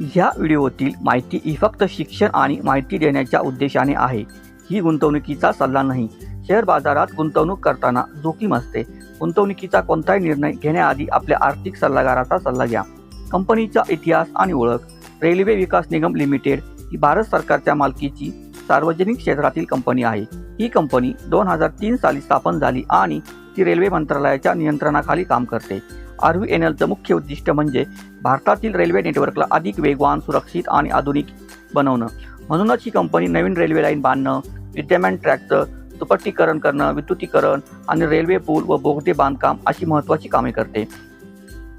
ह्या व्हिडिओतील माहिती ही फक्त शिक्षण आणि माहिती देण्याच्या उद्देशाने आहे. ही गुंतवणुकीचा सल्ला नाही. शेअर बाजारात गुंतवणूक करताना जोखीम असते. गुंतवणुकीचा कोणताही निर्णय घेण्याआधी आपल्या आर्थिक सल्लागाराचा सल्ला घ्या. कंपनीचा इतिहास आणि ओळख. रेल्वे विकास निगम लिमिटेड ही भारत सरकारच्या मालकीची सार्वजनिक क्षेत्रातील कंपनी आहे. ही कंपनी दोन हजार तीन साली स्थापन झाली आणि ती रेल्वे मंत्रालयाच्या नियंत्रणाखाली काम करते. आर व्ही एन एलचं मुख्य उद्दिष्ट म्हणजे भारतातील रेल्वे नेटवर्कला अधिक वेगवान सुरक्षित आणि आधुनिक बनवणं. म्हणूनच ही कंपनी नवीन रेल्वे लाईन बांधणं विद्यमान ट्रॅकचं दुपट्टीकरण करणं विद्युतीकरण आणि रेल्वे पूल व बोगदे बांधकाम अशी महत्त्वाची कामे करते.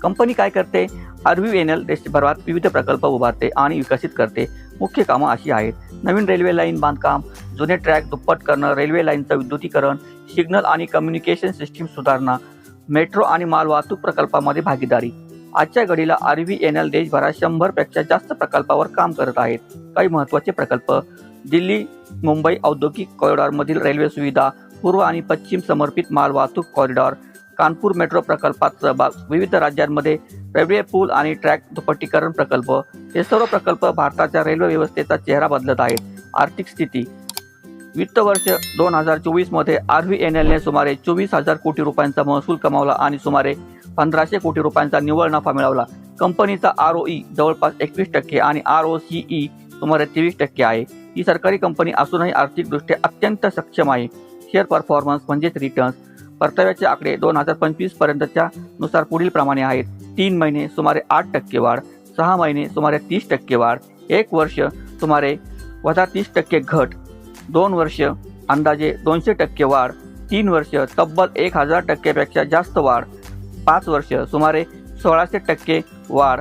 कंपनी काय करते? आर व्ही एन एल देशभरात विविध प्रकल्प उभारते आणि विकसित करते. मुख्य कामं अशी आहेत. नवीन रेल्वे लाईन बांधकाम जुने ट्रॅक दुप्पट करणं रेल्वे लाईनचं विद्युतीकरण सिग्नल आणि कम्युनिकेशन सिस्टीम सुधारणा मेट्रो आणि मालवाहतूक प्रकल्पामध्ये भागीदारी. आजच्या घडीला आर व्ही एन एल देशभरात शंभरपेक्षा जास्त प्रकल्पावर काम करत आहेत. काही महत्त्वाचे प्रकल्प. दिल्ली मुंबई औद्योगिक कॉरिडॉरमधील रेल्वे सुविधा पूर्व आणि पश्चिम समर्पित मालवाहतूक कॉरिडॉर कानपूर मेट्रो प्रकल्पात सहभाग विविध राज्यांमध्ये रेल्वे पूल आणि ट्रॅक दुपट्टीकरण प्रकल्प. हे सर्व प्रकल्प भारताच्या रेल्वे व्यवस्थेचा चेहरा बदलत आहेत. आर्थिक स्थिती. वित्त वर्ष दोन हजार चोवीसमध्ये आर व्ही एन एलने सुमारे चोवीस हजार कोटी रुपयांचा महसूल कमावला आणि सुमारे पंधराशे कोटी रुपयांचा निव्वळ नफा मिळवला. कंपनीचा आर ओ ई जवळपास एकवीस टक्के आणि आर ओ सी ई सुमारे तेवीस टक्के आहे. ही सरकारी कंपनी असूनही आर्थिकदृष्ट्या अत्यंत सक्षम आहे. शेअर परफॉर्मन्स म्हणजेच रिटर्न्स परताव्याचे आकडे दोन हजार पंचवीस पर्यंतच्या नुसार पुढील प्रमाणे आहेत. तीन महिने सुमारे आठ टक्के वाढ सहा महिने सुमारे तीस टक्के वाढ एक वर्ष सुमारे वजा तीस टक्के घट दोन वर्ष अंदाजे दोनशे टक्के वाढ तीन वर्ष तब्बल एक हजार टक्केपेक्षा जास्त वाढ पाच वर्ष सुमारे सोळाशे टक्के वाढ.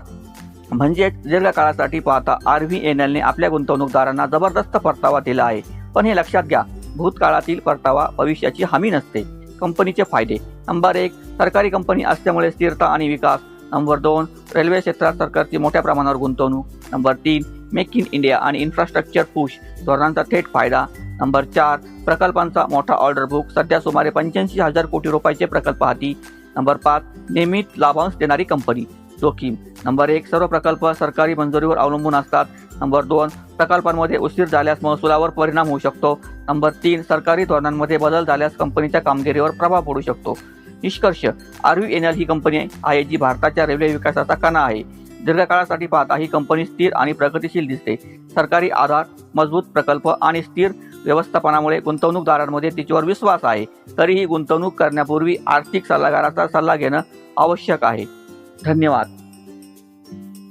म्हणजेच दीर्घकाळासाठी पाहता आर व्ही एन एलने आपल्या गुंतवणूकदारांना जबरदस्त परतावा दिला आहे. पण हे लक्षात घ्या भूतकाळातील परतावा भविष्याची हमी नसते. कंपनीचे फायदे. नंबर एक सरकारी कंपनी असल्यामुळे स्थिरता आणि विकास. नंबर दोन रेल्वे क्षेत्रात सरकारची मोठ्या प्रमाणावर गुंतवणूक. नंबर तीन मेक इन इंडिया आणि इन्फ्रास्ट्रक्चर पुश धोरणांचा थेट फायदा. नंबर चार प्रकल्पांचा मोठा ऑर्डर बुक सध्या सुमारे पंच्याऐंशी हजार कोटी रुपयाचे प्रकल्प हाती. नंबर पाच नियमित लाभांश देणारी कंपनी जोखीम. नंबर एक सर्व प्रकल्प सरकारी मंजुरीवर अवलंबून असतात. नंबर दोन प्रकल्पांमध्ये उशीर झाल्यास महसुलावर परिणाम होऊ शकतो. नंबर तीन सरकारी धोरणांमध्ये बदल झाल्यास कंपनीच्या कामगिरीवर प्रभाव पडू शकतो. निष्कर्ष आर व्ही एन एल ही कंपनी आहे जी भारताच्या रेल्वे विकासाचा कणा आहे. दीर्घकाळासाठी पाहता ही कंपनी स्थिर आणि प्रगतिशील दिसते. सरकारी आधार मजबूत प्रकल्प आणि स्थिर व्यवस्थापनामुळे गुंतवणूकदारांमध्ये तिच्यावर विश्वास आहे. तरीही गुंतवणूक करण्यापूर्वी आर्थिक सल्लागाराचा सल्ला घेणं आवश्यक आहे. धन्यवाद.